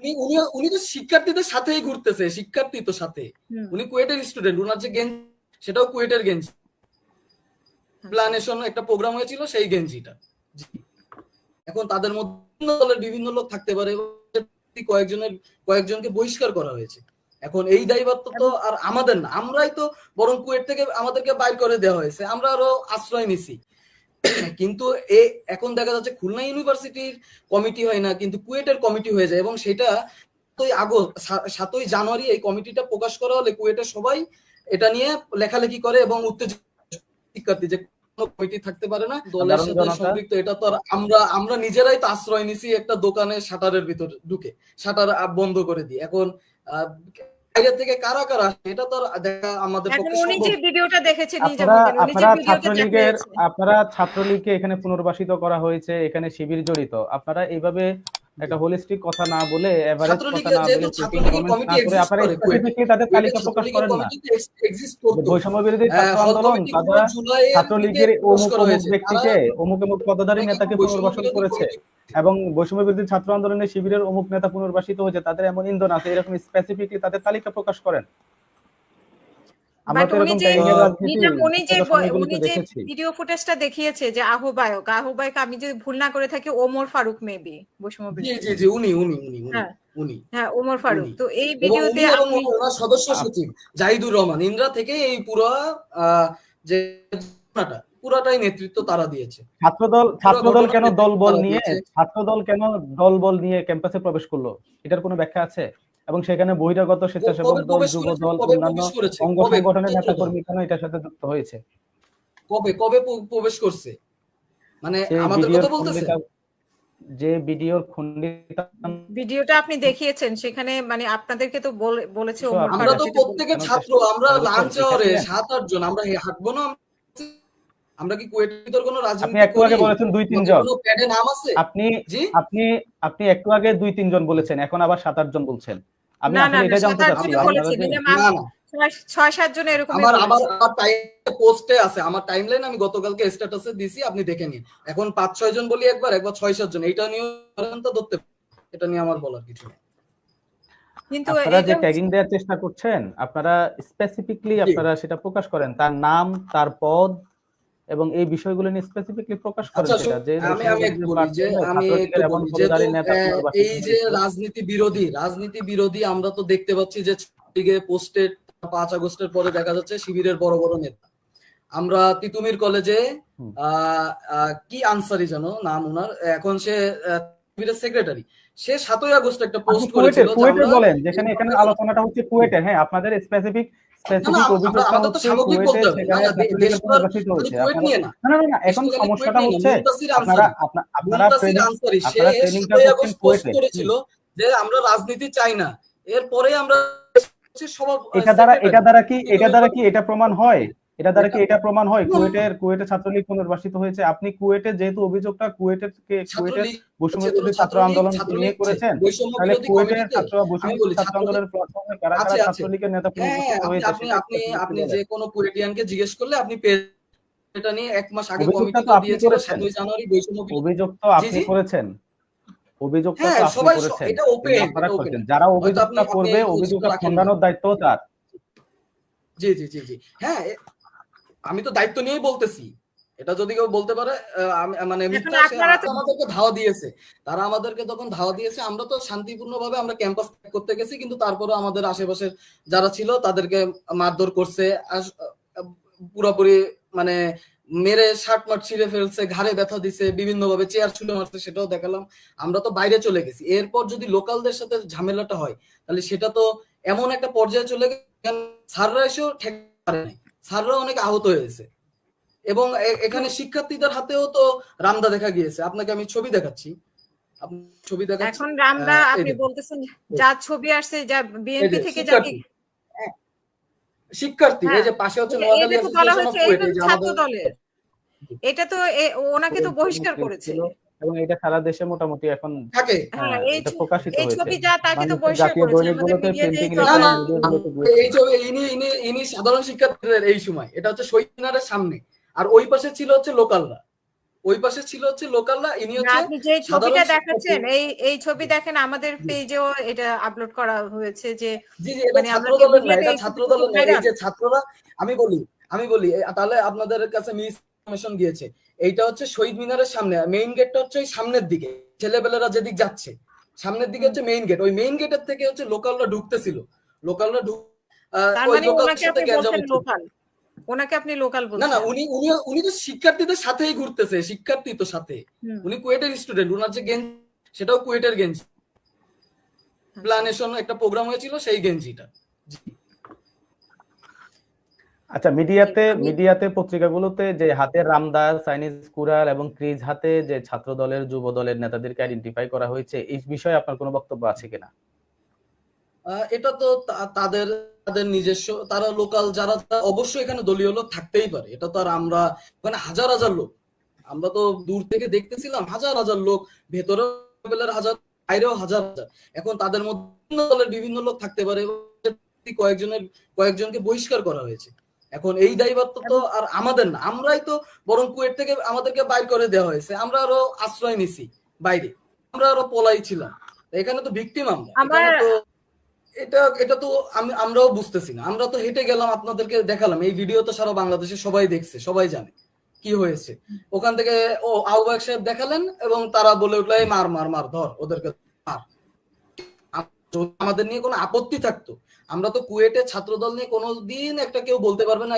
উনি উনি উনি তো শিক্ষার্থীদের সাথেই ঘুরতেছে শিক্ষার্থী তো সাথে। উনি কুয়েটের স্টুডেন্ট উনার যে গেঞ্জি সেটাও কুয়েটের গেঞ্জি। প্ল্যানেশন একটা প্রোগ্রাম হয়েছিল সেই গেঞ্জিটা। এখন তাদের মধ্যে বিভিন্ন দলের বিভিন্ন লোক থাকতে পারে কয়েকজনের কয়েকজনকে বহিষ্কার করা হয়েছে। এখন এই দায়িত্ব তো আর আমাদের না আমরাই তো বরং কুয়েট থেকে আমাদেরকে বাইর করে দেওয়া হয়েছে আমরা আরও আশ্রয় নিছি। কিন্তু এ এখন দেখা যাচ্ছে খুলনা ইউনিভার্সিটির কমিটি হয় না কিন্তু কুয়েটের কমিটি হয়ে যায় এবং সেটা সাতই আগস্ট সাতই জানুয়ারি এই কমিটিটা প্রকাশ করা হলে কুয়েটের সবাই এটা নিয়ে লেখালেখি করে এবং উত্তেজিত শিক্ষার্থী যে কোনো কমিটি থাকতে পারে না দলের সাথে সম্পৃক্ত এটা তো আর আমরা আমরা নিজেরাই তো আশ্রয় নিছি একটা দোকানে শাটারের ভিতর ঢুকে শাটার বন্ধ করে দিই এখন আহ, বাইরে থেকে কারা কারা এটা তো দেখা আমাদের পক্ষে উনি যে ভিডিওটা দেখেছে আপনারা ছাত্রলীগকে এখানে পুনর্বাসিত করা হয়েছে এখানে শিবির জড়িত। আপনারা এইভাবে একটা হোলিস্টিক কথা না বলে এভারেজ কথা না বলে না করে আপনারা স্পেসিফিকলি তাদের তালিকা প্রকাশ করেন না। বৈষম্য বিরোধী হ্যাঁ, ছাত্র আন্দোলন তারা ছাত্রলীগের অমুক অমুক ব্যক্তিকে অমুক অমুক পদধারী নেতাকে পুনর্বাসন করেছে এবং বৈষম্য বিরোধী ছাত্র আন্দোলনের শিবিরের অমুক নেতা পুনর্বাসিত হয়েছে তাদের এমন ইন্ধন আছে এরকম স্পেসিফিকলি তাদের তালিকা প্রকাশ করেন। ভিডিও ফুটেজটা দেখিয়েছে যে আহ্বায়ক আহ্বায়ক আমি যদি ভুল না করে থাকি ওমর ফারুক মেবি জি বিরোধী। জি জি উনি উনি উনি উনি হ্যাঁ। হ্যাঁ ওমর ফারুক। উনি। তো এই ভিডিওতে উনি এবং আপনি ওনার সদস্য সচিব জাহিদুর রহমান ইন্দ্রা থেকে এই পুরো আহ, যে পুরাটাই নেতৃত্ব তারা দিয়েছে। ছাত্রদল ছাত্রদল কেন ঘটনা দল নিয়ে ছাত্রদল কেন দল বল নিয়ে ক্যাম্পাসে প্রবেশ করল? এটার কোনো ব্যাখ্যা আছে? এবং সেখানে বহিরাগত স্বেচ্ছাসেবক দল যুব দল অন্যান্য অঙ্গ সংগঠনের কবে? নেতা কর্মী কেন এটার সাথে যুক্ত হয়েছে। কবে? কবে প্রবেশ করছে? মানে আমাদের কথা বলতেছে? যে ভিডিওর খণ্ডিত ভিডিওটা আপনি দেখিয়েছেন সেখানে মানে আপনাদেরকে তো বলে- বলেছে আমরা তো প্রত্যেকে ছাত্র আমরা লাঞ্চ আওয়ারে সাত আট জন আমরা হাঁটবো না? আমরা কি কুয়েটের ভিতর কোনো আপনি রাজনীতি একটু আগে বলেছেন দুই তিনজন। প্যাডে নাম আছে? আপনি আপনি আপনি একটু আগে দুই তিনজন বলেছেন এখন আবার সাত আট জন বলছেন। আমি এটা জানতে চাচ্ছি ছয়- সাত জন এরকম আমার টাইম পোস্টে আছে আমার টাইমলাইন আমি গতকালকে স্ট্যাটাসে দিছি আপনি দেখে নিন। এখন পাঁচ ছয় জন বলি একবার একবার ছয় সাত জন এটা নিয়ে তো ধরতে এটা নিয়ে আমার বলার কিছু নেই। কিন্তু আপনারা যে ট্যাগিং দেওয়ার চেষ্টা করছেন আপনারা স্পেসিফিকলি আপনারা সেটা প্রকাশ করেন তার নাম তার পদ এবং এই বিষয়গুলো নিয়ে স্পেসিফিকলি প্রকাশ করেন আচ্ছা যে আমি আমি একটু বলি যে আমি এই যে রাজনীতি বিরোধী রাজনীতি বিরোধী আমরা তো দেখতে পাচ্ছি যে দিকে পোস্টে পাঁচ আগস্টের পরে দেখা যাচ্ছে শিবিরের বড় বড় নেতা। আমরা তিতুমির কলেজে কি আনসারি যেন নাম ওনার? এখন সে শিবিরের সেক্রেটারি সে সাতই আগস্ট একটা পোস্ট করেছিল বলেন যেখানে এখানে আলোচনাটা হচ্ছে কুয়েটের। হ্যাঁ আপনাদের স্পেসিফিক না, না, স্পেসিফিক আমরা- অভিযোগটা আমাদের তো হচ্ছে সামগ্রিক কুয়েটে বলতে হবে। সেখানে না, না, ছাত্রলীগের দেশ তো আর পুনর্বাসিত শুধু হয়েছে কুয়েট আপনারা- নিয়ে না। না না না, না এখন দেশ তো খালি সমস্যাটা হচ্ছে আপনারা। করেছিল যে আমরা রাজনীতি চাই না এরপরে আমরা এটা দ্বারা এটা দ্বারা কি এটা দ্বারা কি এটা প্রমাণ হয় এটা দ্বারা কি এটা- প্রমাণ হয়। কুয়েটের কুয়েটে ছাত্রলীগ পুনর্বাসিত হয়েছে। আপনি কুয়েটে যেহেতু অভিযোগটা কুয়েটের কুয়েটের ছাত্রলীগ বৈষম্য হচ্ছে তো বিরোধী ছাত্র আন্দোলন নিয়ে করেছেন? তাহলে কুয়েটের ছাত্র বৈষম্য আমি বিরোধী বলি, ছাত্র আন্দোলনের প্ল্যাটফর্মে কারা কারা ছাত্রলীগের নেতা হ্যাঁ পুনর্বাসিত আপনি হয়েছে আপনি আপনি যে কোনো কুয়েটিয়ানকে জিজ্ঞেস করলে আপনি এটা নিয়ে এক মাস আগে কমিটি তো আপনি দিয়েছিল করেছেন। সাতই জানুয়ারি বৈষম্য অভিযোগ তো আপনি করেছেন। অভিযোগটা হ্যাঁ, তো আপনি করেছেন। এটা এটা যারা অভিযোগটা করবে অভিযোগটা খণ্ডানোর দায়িত্ব তার। জি জি জি জি। হ্যাঁ আমি তো দায়িত্ব নিয়েই বলতেছি। এটা যদি কেউ বলতে পারে মানে আমাদেরকে ধাওয়া দিয়েছে। তারা আমাদেরকে তখন ধাওয়া দিয়েছে। আমরা তো শান্তিপূর্ণ ভাবে আমরা ক্যাম্পাস করতে গেছি কিন্তু তারপরে আমাদের আশেপাশের যারা ছিল তাদেরকে মারধর করছে পুরোপুরি মানে মেরে শার্ট মার্ট ছিঁড়ে ফেলছে ঘাড়ে ব্যথা দিছে বিভিন্ন ভাবে চেয়ার ছুলে মারছে সেটাও দেখালাম। আমরা তো বাইরে চলে গেছি। এরপর যদি লোকালদের সাথে ঝামেলাটা হয় তাহলে সেটা তো এমন একটা পর্যায়ে চলে গেছে স্যাররা এসেও ঠেকাতে পারে নাই স্যাররা অনেক আহত হয়েছে। এবং এখানে শিক্ষার্থীদের হাতেও তো রামদা দেখা গিয়েছে। আপনাকে আমি ছবি দেখাচ্ছি। ছবি দেখাচ্ছি এখন রামদা আপনি বলতেছেন যা ছবি আসছে যা বিএনপি থেকে যা শিক্ষার্থী। হ্যাঁ, এই যে পাশে হচ্ছে নোয়াখালী এটা তো অ্যাসোসিয়েশন অফ এটা ওনাকে তো বহিষ্কার করেছে। এবং এটা সারা দেশে মোটামুটি এখন থাকে। হ্যাঁ হ্যাঁ, এই প্রকাশিত এই তাকে তো জাতীয় দৈনিকগুলোতে প্রিন্টিং এই ছবি ইনি ইনি ইনি সাধারণ শিক্ষার্থীদের এই সময়। এটা হচ্ছে সামনে। আর ওই পাশে ছিল হচ্ছে লোকালরা। ওই পাশে ছিল হচ্ছে লোকালরা ইনি হচ্ছে আপনি যে ছবিটা দেখাচ্ছেন এই এই ছবি দেখেন আমাদের পেজেও এটা আপলোড করা হয়েছে যে জি জি এটা মানে না এটা এই যে ছাত্ররা আমি বলি আমি বলি তাহলে আপনাদের কাছে মিস ইনফরমেশন গিয়েছে এইটা হচ্ছে শহীদ মিনারের সামনে মেইন গেটটা হচ্ছে ওই সামনের দিকে ছেলেবেলেরা যেদিক যাচ্ছে। সামনের দিকে হচ্ছে মেইন গেট ওই মেইন গেটের থেকে হচ্ছে লোকালরা ঢুকতেছিল। লোকালরা ঢুক মানে ওনাকে আপনি লোকাল না না উনি উনি উনি তো শিক্ষার্থীদের সাথেই ঘুরতেছে শিক্ষার্থী তো সাথে। উনি কুয়েটের স্টুডেন্ট উনার যে গেঞ্জি সেটাও কুয়েটের গেঞ্জি। প্ল্যানেশন একটা প্রোগ্রাম হয়েছিল সেই গেঞ্জিটা। আচ্ছা মিডিয়াতে মিডিয়াতে পত্রিকাগুলোতে যে হাতে রামদাস চাইনিজ কুরাল এবং ক্রিজ হাতে যে ছাত্র দলের যুব দলের নেতাদেরকে আইডেন্টিফাই করা হয়েছে এই বিষয়ে আপনার কোনো বক্তব্য আছে কিনা? এটা তো তাদের তাদের নিজস্ব তারা লোকাল যারা অবশ্যই এখানে দলীয় লোক থাকতেই পারে। এটা তো আর আমরা মানে হাজার হাজার লোক। আমরা তো দূর থেকে দেখতেছিলাম হাজার হাজার লোক ভেতরে হাজার বাইরেও হাজার হাজার। এখন তাদের মধ্যে দলের বিভিন্ন লোক থাকতে পারে কয়েকজনের কয়েকজনকে বহিষ্কার করা হয়েছে। এখন এই দায়িত্ব তো আর আমাদের না আমরাই তো বরং কুয়েট থেকে আমাদেরকে বাইর করে দেওয়া হয়েছে আমরা আরও আশ্রয় নিছি বাইরে আমরা আরও পলাই ছিলাম এখানে তো ভিকটিম আমরা তো এটা এটা তো আমি আমরাও বুঝতেছি না আমরা তো হেঁটে গেলাম আপনাদেরকে দেখালাম এই ভিডিও তো সারা বাংলাদেশে সবাই দেখছে সবাই জানে কি হয়েছে ওখান থেকে ও আহ্বায়ক সাহেব দেখালেন এবং তারা বলে উঠল মার মার মার ধর ওদেরকে মার। আমাদের নিয়ে কোনো আপত্তি থাকতো আমরা তো কুয়েটে ছাত্রদল নিয়ে কোনোদিন একটা কেউ বলতে পারবে না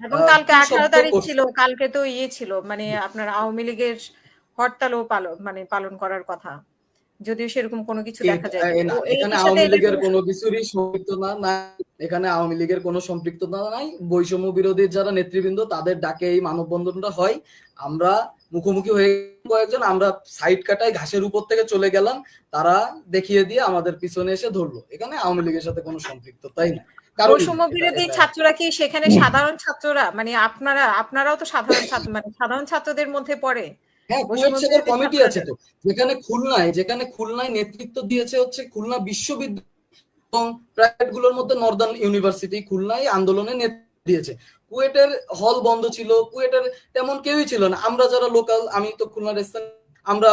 এবং কালকে আঠারো তারিখ ছিল কালকে তো ইয়ে ছিল মানে আপনার আওয়ামী লীগের হরতালও পালন মানে পালন করার কথা। যদিও সেরকম কোনো কিছু দেখা যায় না, এখানে আওয়ামী লীগের কোনো কিছুরই সম্পৃক্ততা নাই এখানে আওয়ামী লীগের কোনো সম্পৃক্ততা নাই। বৈষম্য বিরোধী যারা নেতৃবৃন্দ তাদের ডাকে এই মানববন্ধনটা হয়। আমরা মুখোমুখি হয়ে কয়েকজন আমরা সাইড কাটায় ঘাসের উপর থেকে চলে গেলাম তারা দেখিয়ে দিয়ে আমাদের পিছনে এসে ধরলো। এখানে আওয়ামী লীগের সাথে কোনো সম্পৃক্ততাই কারণ বৈষম্য বিরোধী ছাত্ররা কি সেখানে সাধারণ ছাত্ররা? মানে আপনারা আপনারাও তো সাধারণ ছাত্র মানে সাধারণ ছাত্রদের মধ্যে পড়ে। হ্যাঁ কমিটি আছে তো যেখানে খুলনায় যেখানে খুলনায় নেতৃত্ব দিয়েছে হচ্ছে খুলনা বিশ্ববিদ্যালয় এবং প্রাইভেটগুলোর মধ্যে নর্দার্ন ইউনিভার্সিটি খুলনায় আন্দোলনে নেতৃত্ব দিয়েছে। কুয়েটের হল বন্ধ ছিল কুয়েটের তেমন কেউই ছিল না। আমরা যারা লোকাল আমি তো খুলনার আমরা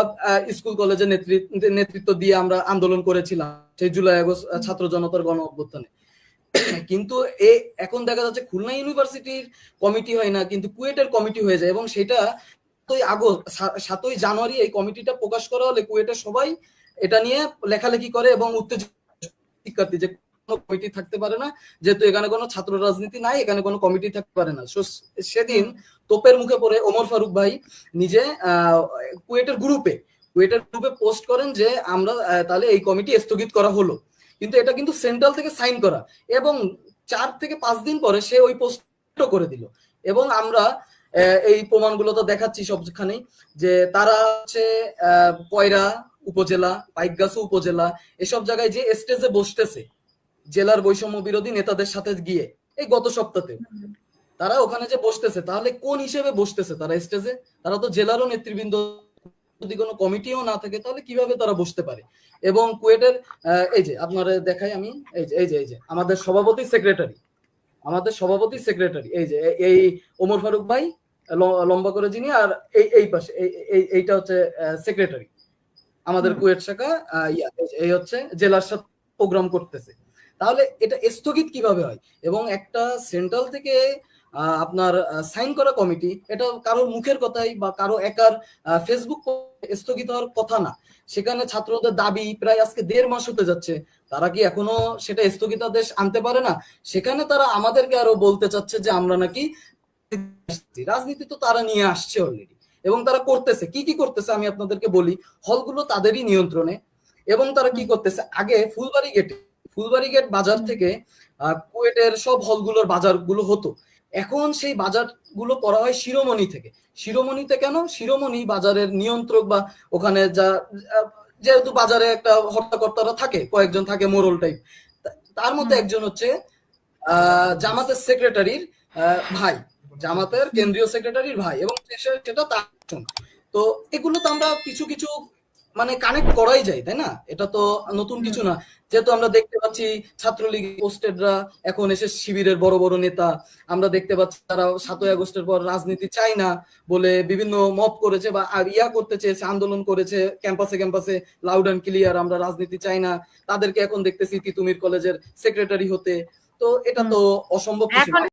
স্কুল কলেজে নেতৃত্ব নেতৃত্ব দিয়ে আমরা আন্দোলন করেছিলাম সেই জুলাই আগস্ট ছাত্র জনতার গণ অভ্যুত্থানে। কিন্তু এ এখন দেখা যাচ্ছে খুলনা ইউনিভার্সিটির কমিটি হয় না কিন্তু কুয়েটের কমিটি হয়ে যায় এবং সেটা সাতই আগস্ট সাতই জানুয়ারি এই কমিটিটা প্রকাশ করা হলে কুয়েটের সবাই এটা নিয়ে লেখালেখি করে এবং উত্তেজিত শিক্ষার্থী যে কোনো কমিটি থাকতে পারে না, যেহেতু এখানে কোনো ছাত্র রাজনীতি নাই, এখানে কোনো কমিটি থাকতে পারে না। সেদিন তোপের মুখে পড়ে ওমর ফারুক ভাই নিজে কুয়েটের গ্রুপে কুয়েটের গ্রুপে পোস্ট করেন যে আমরা তাহলে এই কমিটি স্থগিত করা হলো। কিন্তু এটা কিন্তু সেন্ট্রাল থেকে সাইন করা। এবং চার থেকে পাঁচ দিন পরে সে ওই পোস্ট করে দিল। এবং আমরা এই প্রমাণগুলো তো দেখাচ্ছি সবখানেই, যে তারা হচ্ছে কয়রা উপজেলা, পাইকগাছু উপজেলা, এসব জায়গায় যে স্টেজে বসতেছে, জেলার বৈষম্য বিরোধী নেতাদের সাথে গিয়ে, এই গত সপ্তাহে তারা ওখানে যে বসতেছে, তাহলে কোন হিসেবে বসতেছে তারা স্টেজে তারা তো জেলারও নেতৃবৃন্দ, যদি কোনো কমিটিও না থাকে, তাহলে কীভাবে তারা বসতে পারে? এবং কুয়েটের এই যে আপনারা দেখাই আমি, এই যে এই যে এই যে, আমাদের সভাপতি সেক্রেটারি আমাদের সভাপতি সেক্রেটারি এই যে এই ওমর ফারুক ভাই লম্বা করে যিনি আর এই এই পাশে এই- এই এইটা হচ্ছে সেক্রেটারি আমাদের কুয়েট শাখা এই- এই হচ্ছে জেলার সাথে প্রোগ্রাম করতেছে। তাহলে এটা স্থগিত কীভাবে হয়? এবং একটা সেন্ট্রাল থেকে আপনার সাইন করা কমিটি এটা কারোর মুখের কথাই বা কারও একার ফেসবুক স্থগিত হওয়ার কথা না। সেখানে ছাত্রদের দাবি প্রায় আজকে দেড় মাস হতে যাচ্ছে। তারা কি এখনও সেটা স্থগিতাদেশ আনতে পারে না? সেখানে তারা আমাদেরকে আরও বলতে চাচ্ছে যে আমরা নাকি রাজনীতি তো তারা নিয়ে আসছে অলরেডি এবং তারা করতেছে। কি কি করতেছে আমি আপনাদেরকে বলি হলগুলো তাদেরই নিয়ন্ত্রণে এবং তারা কি করতেছে আগে ফুলবাড়ি গেটে ফুলবাড়ি গেট বাজার থেকে কুয়েটের সব হলগুলোর বাজারগুলো হতো। এখন সেই বাজারগুলো করা হয় শিরোমণি থেকে। শিরোমণিতে কেন? শিরোমণি বাজারের নিয়ন্ত্রক বা ওখানে যা যেহেতু বাজারে একটা হর্তাকর্তারা থাকে কয়েকজন থাকে মোরল টাইপ তার মধ্যে একজন হচ্ছে আহ, জামাতের সেক্রেটারির ভাই। জামাতের কেন্দ্রীয় সেক্রেটারির ভাই এবং সেটা তার তো এগুলো তো আমরা কিছু কিছু মানে কানেক্ট করাই যায় তাই না? এটা তো নতুন কিছু না। যেহেতু আমরা দেখতে পাচ্ছি ছাত্রলীগ পোস্টেডরা এখন এসে শিবিরের বড় বড় নেতা। আমরা দেখতে পাচ্ছি তারা সাতই আগস্টের পর রাজনীতি চাই না বলে বিভিন্ন মপ করেছে বা ইয়া করতে চেয়েছে আন্দোলন করেছে ক্যাম্পাসে ক্যাম্পাসে লাউড অ্যান্ড ক্লিয়ার আমরা রাজনীতি চাই না। তাদেরকে এখন দেখতেছি তিতুমির কলেজের সেক্রেটারি হতে। তো এটা তো অসম্ভব কিছু